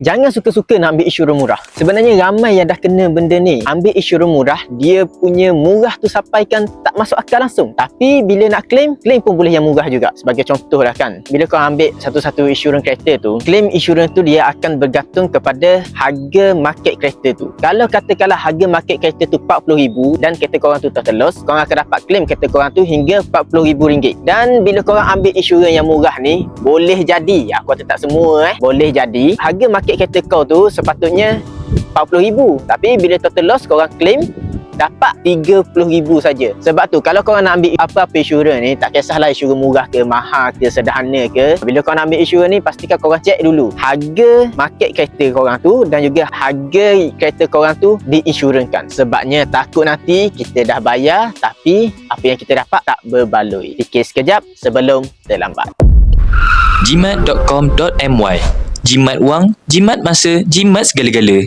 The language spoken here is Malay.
Jangan suka-suka nak ambil insurans murah. Sebenarnya ramai yang dah kena benda ni. Ambil insurans murah, dia punya murah tu sampaikan tak masuk akal langsung. Tapi bila nak claim, claim pun boleh yang murah juga. Sebagai contoh lah kan. Bila kau ambil satu-satu insurans kereta tu, claim insurans tu dia akan bergantung kepada harga market kereta tu. Kalau katakanlah harga market kereta tu RM40,000 dan kereta korang tu tertelus, korang akan dapat claim kereta korang tu hingga RM40,000. Dan bila korang ambil insurans yang murah ni, boleh jadi, aku kata tak semua eh, boleh jadi harga market kereta kau tu sepatutnya RM40,000 tapi bila total loss korang claim dapat RM30,000 saja. Sebab tu kalau korang nak ambil apa-apa insurans ni tak kisahlah insurans murah ke mahal ke sederhana ke bila korang nak ambil insurans ni pastikan korang check dulu harga market kereta korang tu dan juga harga kereta korang tu diinsurankan. Sebabnya takut nanti kita dah bayar tapi apa yang kita dapat tak berbaloi. Fikir sekejap sebelum terlambat. jimat.com.my Jimat wang, jimat masa, jimat segala-gala.